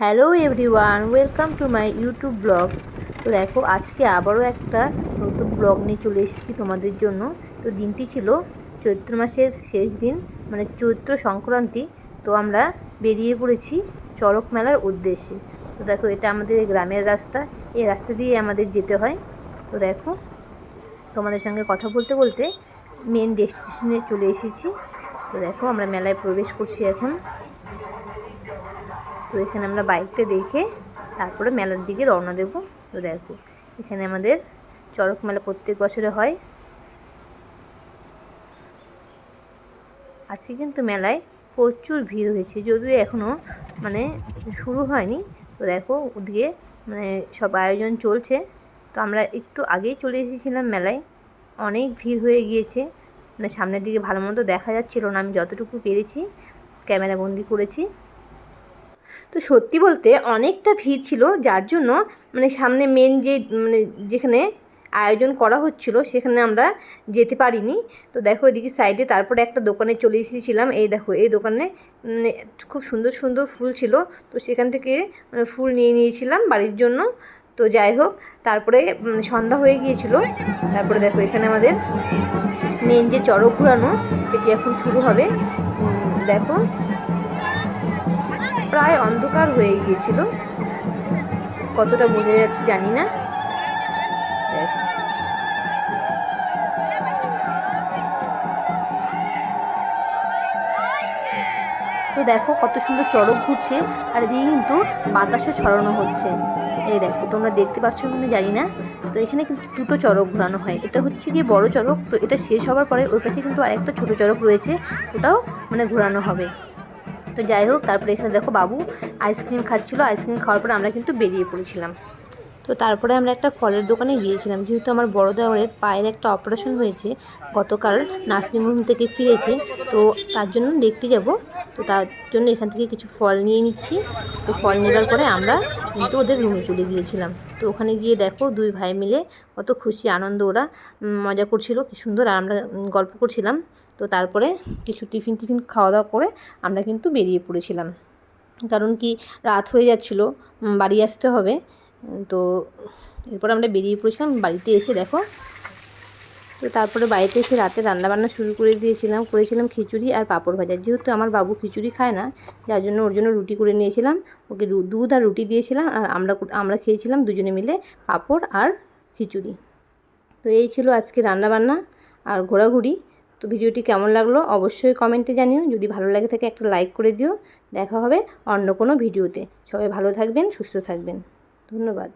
Hello everyone, welcome to my YouTube blog. তো দেখো, আজকে আবারও একটা নতুন ব্লগ নিয়ে চলে এসেছি তোমাদের জন্য। তো দিনটি ছিল চৈত্র মাসের শেষ দিন মানে চৈত্র সংক্রান্তি। তো আমরা বেরিয়ে পড়েছি চড়ক মেলার উদ্দেশ্যে। তো দেখো, এটা আমাদের গ্রামের রাস্তা। এই রাস্তা দিয়ে আমাদের যেতে হয়। তো দেখো, তোমাদের সঙ্গে কথা বলতে বলতে মেন ডেস্টিনেশনে চলে এসেছি। তো দেখো, আমরা মেলায় প্রবেশ করছি এখন। তো এখানে আমরা বাইকটা দেখে তারপরে মেলার দিকে রওনা দেব। তো দেখো, এখানে আমাদের চড়ক মেলা প্রত্যেক বছরে হয়। আজকে কিন্তু মেলায় প্রচুর ভিড় হয়েছে, যদিও এখনও মানে শুরু হয়নি। তো দেখো, ওদিকে মানে সব আয়োজন চলছে। তো আমরা একটু আগেই চলে এসেছিলাম মেলায়। অনেক ভিড় হয়ে গিয়েছে। মানে সামনের দিকে ভালো মতো দেখা যাচ্ছিল না, আমি যতটুকু পেরেছি ক্যামেরা বন্দি করেছি। তো সত্যি বলতে অনেকটা ভিড় ছিল, যার জন্য মানে সামনে মেন যে মানে যেখানে আয়োজন করা হচ্ছিল সেখানে আমরা যেতে পারিনি। তো দেখো এদিকে সাইডে তারপরে একটা দোকানে চলে এসেছিলাম। এই দেখো, এই দোকানে মানে খুব সুন্দর সুন্দর ফুল ছিল। তো সেখান থেকে মানে ফুল নিয়ে নিয়েছিলাম বাড়ির জন্য। তো যাই হোক, তারপরে সন্ধ্যা হয়ে গিয়েছিল। তারপরে দেখো এখানে আমাদের মেন যে চড়ক ঘুরানো, সেটি এখন শুরু হবে। দেখো প্রায় অন্ধকার হয়ে গিয়েছিল। কতটা বোঝা যাচ্ছে জানি না। তো দেখো কত সুন্দর চড়ক ঘুরছে, আর এদিকে কিন্তু বাতাসও ছড়ানো হচ্ছে। এই দেখো, তোমরা দেখতে পাচ্ছ কিন্তু জানি না। তো এখানে কিন্তু দুটো চড়ক ঘোরানো হয়। এটা হচ্ছে গিয়ে বড় চড়ক, তো এটা শেষ হওয়ার পরে ওই পাশে কিন্তু আরেকটা ছোটো চড়ক রয়েছে, ওটাও মানে ঘোরানো হবে। তো যাই হোক, তারপরে এখানে দেখো বাবু আইসক্রিম খাচ্ছিলো। আইসক্রিম খাওয়ার পরে আমরা কিন্তু বেরিয়ে পড়েছিলাম। তো তারপরে আমরা একটা ফলের দোকানে গিয়েছিলাম। যেহেতু আমার বড় দেওয়ারের পায়ের একটা অপারেশন হয়েছে, গতকাল নার্সিংহোম থেকে ফিরেছে, তো তার জন্য দেখতে যাব। তো তার জন্য এখান থেকে কিছু ফল নিয়ে নিচ্ছি। তো ফল নেবার পরে আমরা কিন্তু ওদের রুমে চলে গিয়েছিলাম। তো ওখানে গিয়ে দেখো দুই ভাই মিলে কত খুশি, আনন্দ ওরা। মজা করছিল, কি সুন্দর। আর আমরা গল্প করছিলাম। তো তারপরে কিছু টিফিন টিফিন খাওয়া দাওয়া করে আমরা কিন্তু বেরিয়ে পড়েছিলাম। কারণ কি, রাত হয়ে যাচ্ছিল বাড়ি আসতে হবে। তো এরপর আমরা বেরিয়ে পড়েছিলাম, বাড়িতে এসে দেখো। তো তারপরে বাড়িতে এসে রাতে রান্নাবান্না শুরু করে দিয়েছিলাম, করেছিলাম খিচুড়ি আর পাঁপড় ভাজা। যেহেতু আমার বাবু খিচুড়ি খায় না, যার জন্য ওর জন্য রুটি করে নিয়েছিলাম। ওকে দুধ আর রুটি দিয়েছিলাম আর আমরা আমরা খেয়েছিলাম দুজনে মিলে পাঁপড় আর খিচুড়ি। তো এই ছিল আজকে রান্নাবান্না আর ঘোরাঘুরি। তো ভিডিওটি কেমন লাগল অবশ্যই কমেন্টে জানিও। যদি ভালো লাগে থাকে একটা লাইক করে দিও। দেখা হবে অন্য কোনো ভিডিওতে। সবাই ভালো থাকবেন, সুস্থ থাকবেন। ধন্যবাদ।